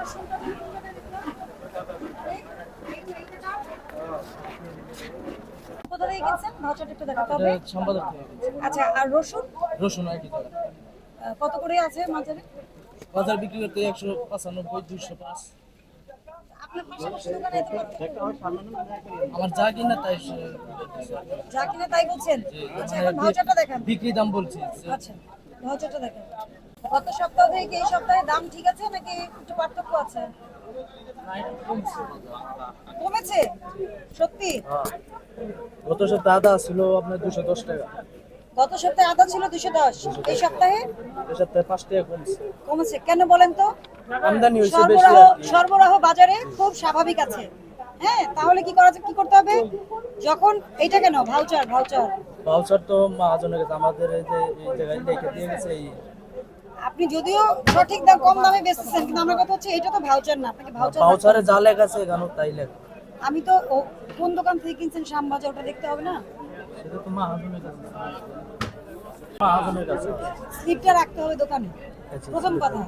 রসুনটা দিন কোথা থেকে কিনছেন ভাউচারটা একটু দেখাতে হবে সম্পাদক আচ্ছা আর রসুন? রসুন আর কত করে আছে মাঝারে? বাজার বিক্রি করতে একশো পঁচানব্বই দুইশো পাঁচ? আমার যা কিনা তাই যা কিনা তাই বলছেন? আচ্ছা এখন ভাউচারটা দেখান। বিক্রি দাম বলছি। আচ্ছা ভাউচারটা দেখেন। গত সপ্তাহ থেকে এই সপ্তাহে দাম ঠিক আছে নাকি একটু পার্থক্য আছে? কমেছে? সত্যি? গত সপ্তাহে আদা ছিল আপনার দুশো দশ টাকা। গত সপ্তাহে আদা ছিল দুশো। দশ এই সপ্তাহে? এই সপ্তাহে পাঁচ টাকা কমছে। কমেছে। কেন বলেন তো? আমদানি হয়েছে বেশি সরবরাহ সরবরাহ বাজারে খুব স্বাভাবিক আছে। হ্যাঁ তাহলে কি করা কি করতে হবে? যখন এইটা কেন? Voucher voucher. ভাউচার তো মহাজনের কাছে আমাদের এই যে এই জায়গায় লিখে দিয়ে গেছে এই আপনি যদিও সঠিক দাম কম দামে বেচতেছেন কিন্তু আমার কথা হচ্ছে এটা তো ভাউচার না আপনাকে ভাউচার ভাউচারে যা লেখা আছে এখানেও তাই লেখা। আমি তো কোন দোকান থেকে কিনছেন শ্যামবাজার ওটা দেখতে হবে না? সেটা তো মহাজনের কাছে। মহাজনের কাছে। স্লিপটা রাখতে হবে দোকানে আচ্ছা। প্রথম কথা।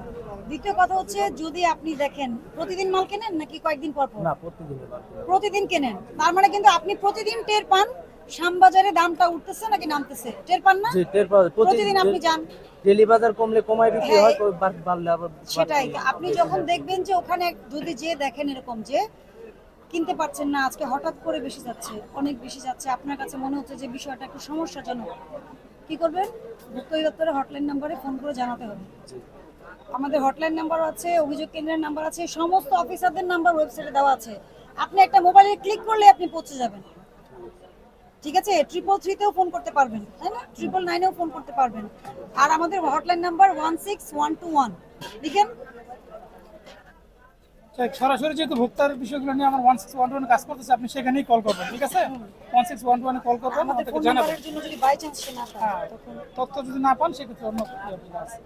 দ্বিতীয় কথা হচ্ছে যদি আপনি দেখেন প্রতিদিন মাল কেনেন নাকি কয়েকদিন পর পর? না করি। প্রতিদিন কেনেন তার মানে কিন্তু আপনি প্রতিদিন টের পান শ্যামবাজারে দামটা উঠতেছে নাকি নামতেছে? টের পান না? জি টের পাওয়া প্রতিদিন আপনি যান। ডেলি বাজার কমলে কমায় বিক্রি হ্যাঁ। বাড়লে আবার সেটাই। আপনি যখন দেখবেন যে ওখানে যদি যে দেখেন এরকম যে কিনতে পারছেন না আজকে হঠাৎ করে বেশি যাচ্ছে অনেক বেশি যাচ্ছে আপনার কাছে মনে হচ্ছে যে বিষয়টা একটু সমস্যাজনক কি করবেন? ভুক্ত দপ্তরের হটলাইন নাম্বারে ফোন করে জানাতে হবে। আমাদের হটলাইন নাম্বার আছে অভিযোগ কেন্দ্রের নাম্বার আছে সমস্ত অফিসারদের নাম্বার ওয়েবসাইটে দেওয়া আছে। আপনি একটা মোবাইলে ক্লিক করলে আপনি পৌঁছে যাবেন। ঠিক আছে ট্রিপল থ্রিতেও ফোন করতে পারবেন তাই না? ট্রিপল নাইনেও ফোন করতে পারবেন। আর আমাদের hotline number one six one two one লিখেন। সরাসরি যেহেতু ভোক্তার বিষয়গুলো নিয়ে আমার ওয়ান সিক্স ওয়ান ওয়ান কাজ করতেছে আপনি সেখানেই কল করবেন ঠিক আছে? ওয়ান সিক্স ওয়ান টু ওয়ানে কল করবেন আমাদের আমাদেরকে জানাবেন। যদি বাই চান্স সে না পায় হ্যাঁ তথ্য যদি না পান সেক্ষেত্রে অন্য আছে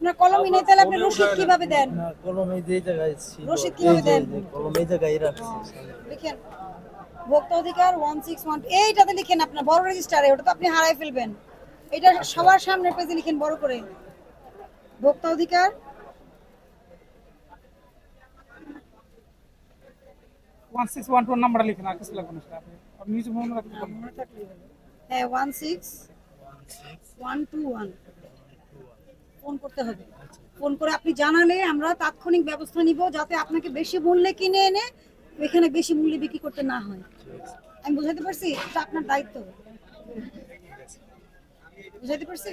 আপনার কলমই নেই তাহলে আপনি রসিদ কীভাবে দেন? না কলম এই জায়গায় রসিদ কীভাবে দেন? কলম এই জায়গায় রাখছি। লিখেন। ভোক্তা অধিকার ওয়ান সিক্স ওয়ান এইটাতে লিখেন আপনার বড় রেজিস্টারে ওটা তো আপনি হারাই ফেলবেন। এটা সবার সামনের পেজে লিখেন বড় করে। ভোক্তা অধিকার one six one two number লিখেন আর কিছু লাগবে না আপনি নিজে মনে রাখতে হ্যাঁ one six one two one phone করতে হবে। ফোন করে আপনি জানালে আমরা তাৎক্ষণিক ব্যবস্থা নিব যাতে আপনাকে বেশি মূল্যে কিনে এনে এখানে বেশি মূল্যে বিক্রি করতে না হয়। আমি বুঝাতে পারছি? এটা আপনার দায়িত্ব। বুঝাতে পারছি?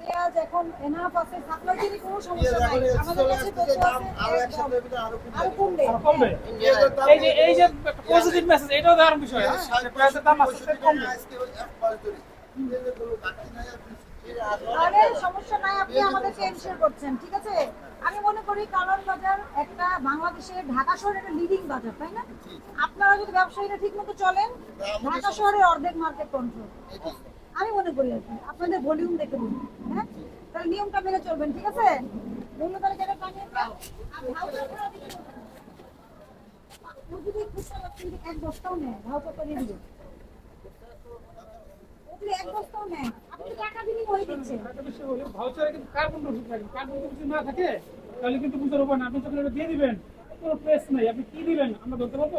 পেঁয়াজ এখন এনাফ আছে সাপ্লাই দিলে কোনো সমস্যা নাই। আমাদের কাছে তথ্য আছে আরও কমবে। কমবে। এই যে এই যে পজিটিভ মেসেজ এটাও দেওয়ার বিষয়। হ্যাঁ পেঁয়াজের দাম আস্তে কমবে। তাহলে সমস্যা নাই, আপনি আমাদেরকে এনশিওর করছেন, ঠিক আছে? আমি মনে করি কালার বাজার একটা বাংলাদেশের ঢাকা শহরের একটা লিডিং বাজার, তাই না? আপনারা যদি ব্যবসায়ীরা ঠিক মতো চলেন, ঢাকা শহরের অর্ধেক মার্কেট কন্ট্রোল আমি মনে করি আর কি, আপনাদের ভলিউম দেখে বলুন হ্যাঁ? তাহলে নিয়মটা মেনে চলবেন, ঠিক আছে? মূল্য তালিকাটা টানিয়ে। আর এক বস্তাও নেয় ভাউচারটা দিয়ে দিবে ও যদি এক বস্তাও নেয় আপনি তো বিনিময় তাহলে কিন্তু বুঝতে পারব না। আপনি যখন এটা দিয়ে দিবেন, কোনো প্রেস নাই। আপনি কি দিবেন? আমরা ধরতে পারব?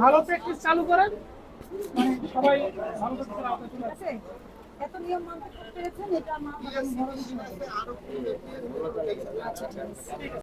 ভালো প্র্যাকটিস চালু করেন। মানে সবাই ভালো এত নিয়ম মানতে পেরেছেন এটা আমার বড়